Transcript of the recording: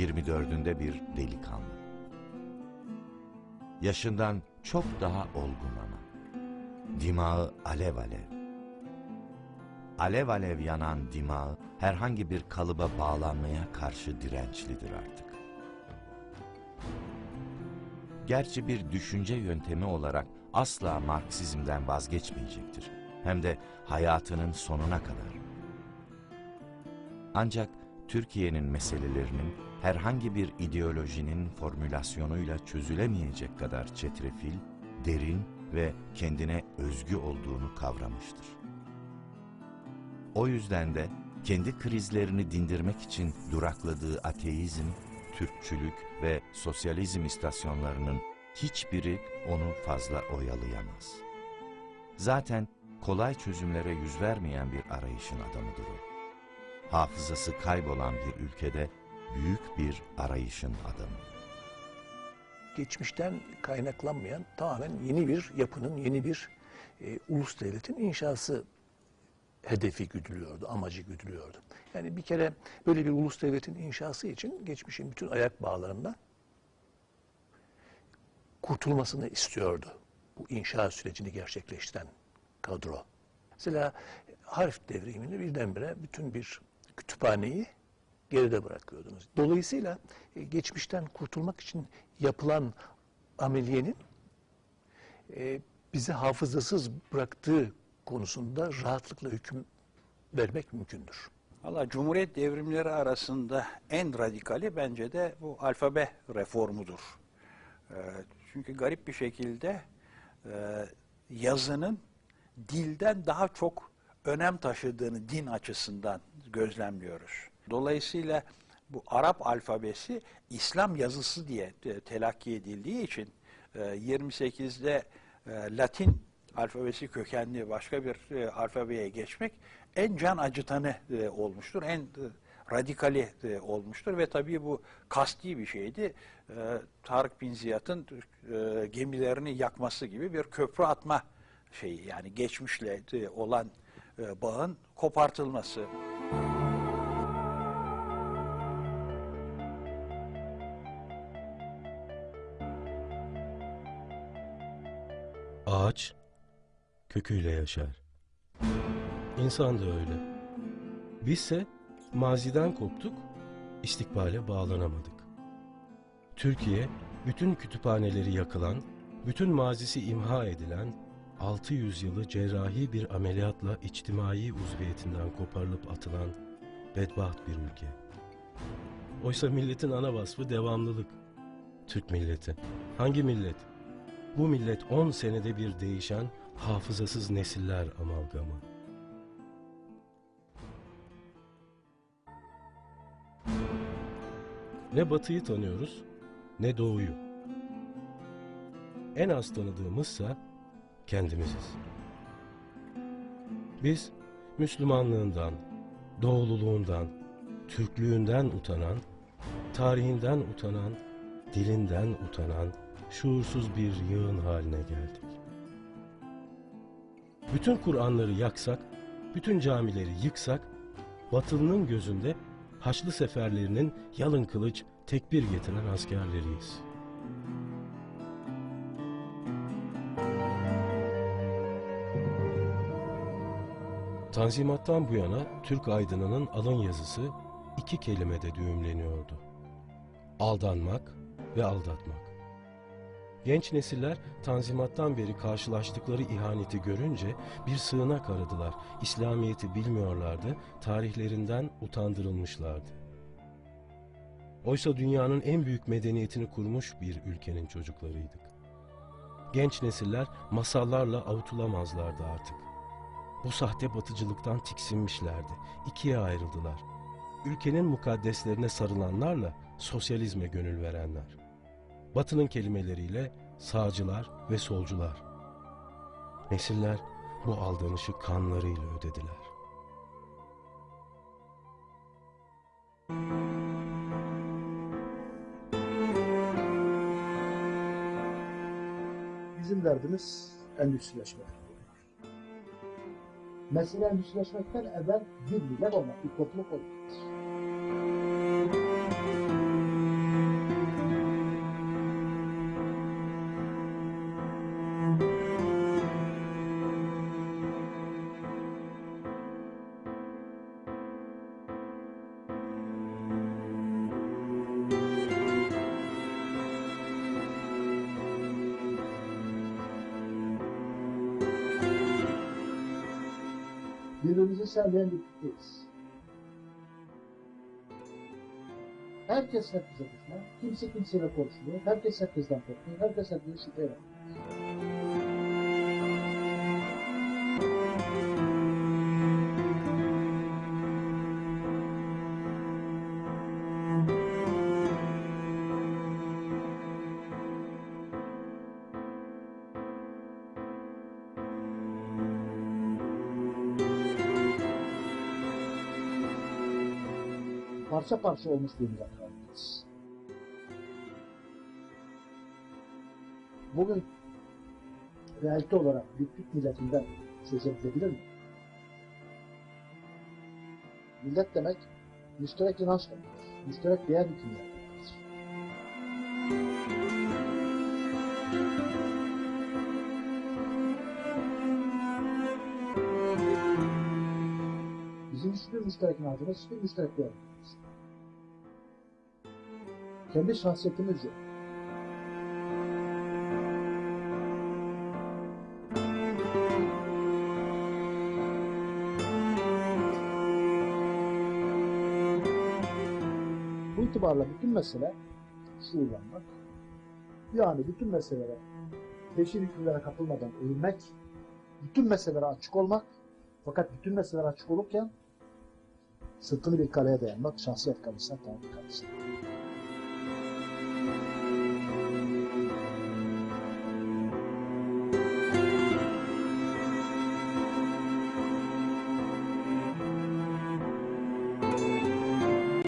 24'ünde bir delikanlı. Yaşından çok daha olgun ama. Dimağı alev alev. Alev alev yanan dimağı herhangi bir kalıba bağlanmaya karşı dirençlidir artık. Gerçi bir düşünce yöntemi olarak asla Marksizmden vazgeçmeyecektir. Hem de hayatının sonuna kadar. Ancak Türkiye'nin meselelerinin herhangi bir ideolojinin formülasyonuyla çözülemeyecek kadar çetrefil, derin ve kendine özgü olduğunu kavramıştır. O yüzden de kendi krizlerini dindirmek için durakladığı ateizm, Türkçülük ve sosyalizm istasyonlarının hiçbiri onu fazla oyalayamaz. Zaten kolay çözümlere yüz vermeyen bir arayışın adamıdır o. Hafızası kaybolan bir ülkede büyük bir arayışın adamı. geçmişten kaynaklanmayan tamamen yeni bir yapının, yeni bir e, ulus devletin inşası hedefi güdülüyordu, amacı güdülüyordu. Yani bir kere böyle bir ulus devletin inşası için geçmişin bütün ayak bağlarından kurtulmasını istiyordu. Bu inşa sürecini gerçekleştiren kadro. Mesela harf devrimini birdenbire bütün bir kütüphaneyi geride bırakıyordunuz. Dolayısıyla e, geçmişten kurtulmak için yapılan ameliyenin e, bizi hafızasız bıraktığı konusunda rahatlıkla hüküm vermek mümkündür. Valla Cumhuriyet devrimleri arasında en radikali bence de bu alfabe reformudur. Ee, çünkü garip bir şekilde e, yazının dilden daha çok önem taşıdığını din açısından gözlemliyoruz. Dolayısıyla bu Arap alfabesi İslam yazısı diye te- telakki edildiği için e, 28'de e, Latin alfabesi kökenli başka bir e, alfabeye geçmek en can acıtanı e, olmuştur. En e, radikali e, olmuştur ve tabii bu kasti bir şeydi. E, Tarık bin Ziyad'ın e, gemilerini yakması gibi bir köprü atma şeyi yani geçmişle e, olan e, bağın kopartılması. Ağaç köküyle yaşar. İnsan da öyle. Bizse maziden koptuk, istikbale bağlanamadık. Türkiye, bütün kütüphaneleri yakılan, bütün mazisi imha edilen, 600 yılı cerrahi bir ameliyatla içtimai uzviyetinden koparılıp atılan bedbaht bir ülke. Oysa milletin ana vasfı devamlılık. Türk milleti. Hangi millet? Bu millet 10 senede bir değişen hafızasız nesiller amalgamı. Ne batıyı tanıyoruz ne doğuyu. En az tanıdığımızsa kendimiziz. Biz Müslümanlığından, doğululuğundan, Türklüğünden utanan, tarihinden utanan, dilinden utanan, şuursuz bir yığın haline geldik. Bütün Kur'anları yaksak, bütün camileri yıksak, Batılı'nın gözünde Haçlı seferlerinin yalın kılıç tekbir getiren askerleriyiz. Tanzimattan bu yana Türk aydınının alın yazısı iki kelimede düğümleniyordu. Aldanmak ve aldatmak. Genç nesiller Tanzimat'tan beri karşılaştıkları ihaneti görünce bir sığınak aradılar. İslamiyet'i bilmiyorlardı, tarihlerinden utandırılmışlardı. Oysa dünyanın en büyük medeniyetini kurmuş bir ülkenin çocuklarıydık. Genç nesiller masallarla avutulamazlardı artık. Bu sahte batıcılıktan tiksinmişlerdi. İkiye ayrıldılar. Ülkenin mukaddeslerine sarılanlarla sosyalizme gönül verenler. Batının kelimeleriyle sağcılar ve solcular. Nesiller bu aldanışı kanlarıyla ödediler. Bizim derdimiz endüstrileşme. Mesele endüstrileşmekten evvel bir millet olmak, bir topluluk olmak. Birbirimizi sevmeyen bir kitleyiz. Herkes herkese düşman. Kimse kimseyle konuşmuyor. Herkes herkesten korkuyor. Herkes herkese şüpheyle. Parça parça olmuş bir milletlerdeyiz. Bugün realite olarak bir Türk milletinden söz edilebilir mi? Millet demek müşterek inanç demektir. Müşterek değer demektir. Bizim hiçbir müşterek inancımız, hiçbir müşterek değer. Kendi şahsiyetimiz yok. Bu itibarla bütün mesele şuurlanmak. Yani bütün meselelere peşin hükümlere kapılmadan eğilmek, bütün meselelere açık olmak, fakat bütün meseleler açık olurken sırtını bir kaleye dayanmak, şahsiyet kalırsa tanrı kalırsa.